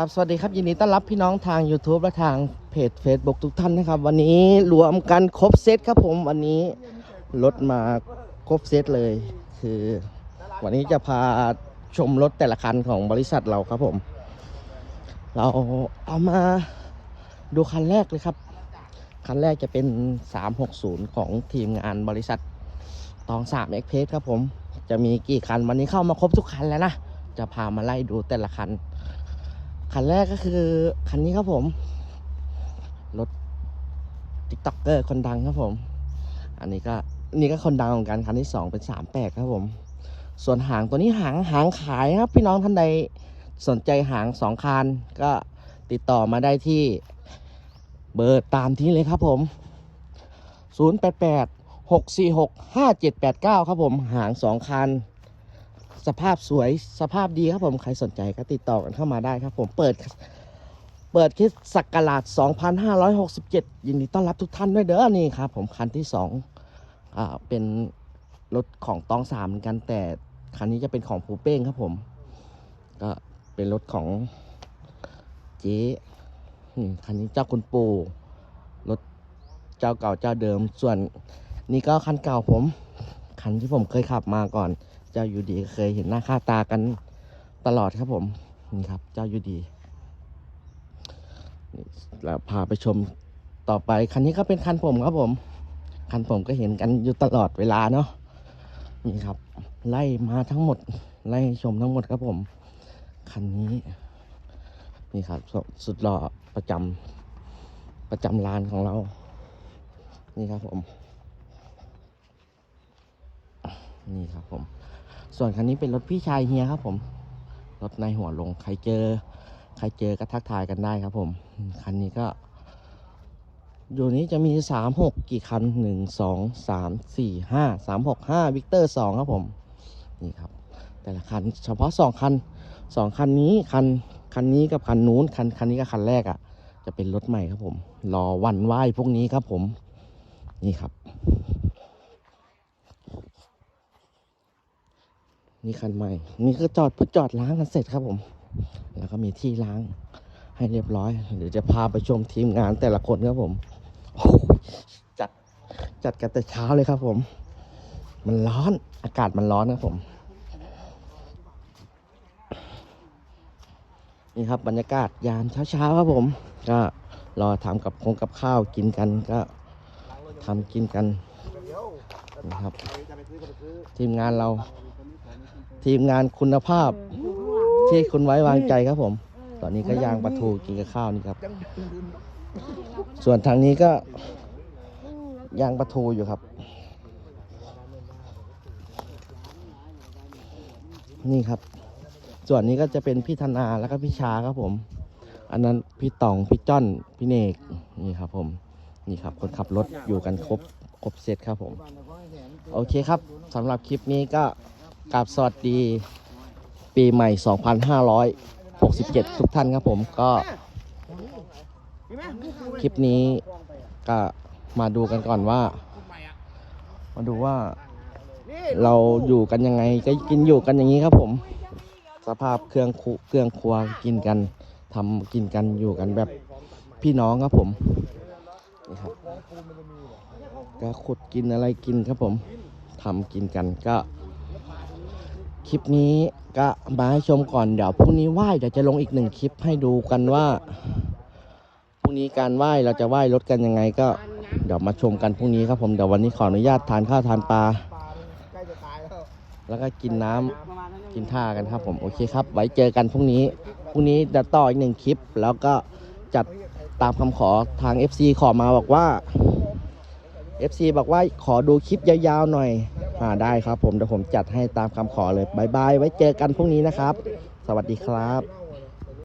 ครับสวัสดีครับยินดีต้อนรับพี่น้องทาง YouTube และทางเพจ Facebook ทุกท่านนะครับ วันนี้รวมกันครบเซตครับผมวันนี้รถมาครบเซตเลย คือ วันนี้จะพาชมรถแต่ละคันของบริษัทเราครับผม เราเอามาดูคันแรกเลยครับ คันแรกจะเป็น 360 ของทีมงานบริษัทตอง3 e x p r e s s ครับผม จะมีกี่คันวันนี้เข้ามาครบทุกคันแล้วนะจะพามาไล่ดูแต่ละคัน คันแรกก็คือ คันนี้ครับผม รถติ๊กต็อกเกอร์คนดังครับผม อันนี้ก็นนี่ก็คนดังเหมือนกันคันที่สองเป็นสามแปดครับผม ส่วนหางตัวนี้หางหางขายครับ พี่น้องท่านใดสนใจหางสองคันก็ติดต่อมาได้ที่เบอร์ตามที่เลยครับผม 088 646 5789 ครับผม หางสองคัน สภาพสวยสภาพดีครับผมใครสนใจก็ติดต่อกันเข้ามาได้ครับ ผมเปิด เปิดคิดศักราช2567 ยินดีต้อนรับทุกท่านด้วยเด้อนี่ครับผมคันที่2อ่าเป็นรถของตองสามเหมือนกันแต่คันนี้จะเป็นของผูเป้งครับผม ก็เป็นรถของเจ๊คันนี้เจ้าคุณปู่รถเจ้าเก่าเจ้าเดิม ส่วนนี่ก็คันเก่าผม คันที่ผมเคยขับมาก่อน เจ้ายูดีเคยเห็นหน้าค่าตากันตลอดครับผมนี่ครับ เจ้ายูดีนี่แล้วพาไปชมต่อไปคันนี้ก็เป็นคันผมครับผม คันผมก็เห็นกันอยู่ตลอดเวลาเนาะนี่ครับ ไล่มาทั้งหมด ไล่ชมทั้งหมดครับผม คันนี้ นี่ครับสสุดหล่อประจำประจำลานของเรา นี่ครับผม นี่ครับผม ส่วนคันนี้เป็นรถพี่ชายเฮียครับผม รถในหัวลง ใครเจอ ใครเจอก็ทักทายกันได้ครับผม คันนี้ก็ อยู่นี้จะมีสามหกกี่คันหนึ่งสองสามสี่ห้าสามหกห้าวิกเตอร์สองครับผม นี่ครับ แต่ละคันเฉพาะสองคันสองคันนี้คันคันนี้กับคันนู้นคันคันนี้กับคันแรกอะ่ะ จะเป็นรถใหม่ครับผม รอวันไหว้พวกนี้ครับผม นี่ครับ นี่คันใหม่ นี่ก็จอดเพื่อจอดล้างกันเสร็จครับผม แล้วก็มีที่ล้างให้เรียบร้อย เดี๋ยวจะพาไปชมทีมงานแต่ละคนครับผมโอ้จัดจัดกันแต่เช้าเลยครับผม มันร้อน อากาศมันร้อนครับผม นี่ครับบรรยากาศยามเช้าๆครับผม ก็รอทำกับคงกับข้าวกินกันก็ทำกินกันนะครับ ทีมงานเรา ทีมงานคุณภาพที่คุณไว้วางใจครับผม ตอนนี้ก็ย่างปลาทูกินกับข้าวนี่ครับ ส่วนทางนี้ก็ย่างปลาทูอยู่ครับ นี่ครับ ส่วนนี้ก็จะเป็นพี่ธนาแล้วก็พี่ชาครับผม อันนั้นพี่ต๋องพี่จ้อนพี่เนกนี่ครับผมนี่ครับคนขับรถอยู่กันครบครบเซตครับผม โอเคครับสำหรับคลิปนี้ก็ กราบสวัสดีปีใหม่ 2567 ทุกท่านครับผมก็คลิปนี้ก็มาดูกันก่อนว่า มาดูว่า เราอยู่กันยังไงก็กินอยู่กันอย่างนี้ครับผม สภาพเครื่องคุเครื่องครัวกินกันทำกินกันอยู่กันแบบพี่น้องครับผมนี่ครับก็ขุดกินอะไรกินครับผมทำกินกันก็ คลิปนี้ก็มาให้ชมก่อนเดี๋ยวพรุ่งนี้ไหว้เดี๋ยวจะลงอีกหนึ่งคลิปให้ดูกันว่าพรุ่งนี้การไหว้เราจะไหว้รถกันยังไงก็เดี๋ยวมาชมกันพรุ่งนี้ครับผมเดี๋ยววันนี้ขออนุญาตทานข้าวทานปลาแล้วก็กินน้ำกินท่ากันครับผมโอเคครับ ไว้เจอกันพรุ่งนี้พรุ่งนี้จะต่ออีกหนึ่งคลิป แล้วก็จัดตามคำขอทาง FC ขอมาบอกว่า FC บอกว่าขอดูคลิปยาวๆหน่อย อ่าได้ครับผมเดี๋ยวผมจัดให้ตามคำขอเลยบายบายไว้เจอกันพรุ่งนี้นะครับ สวัสดีครับ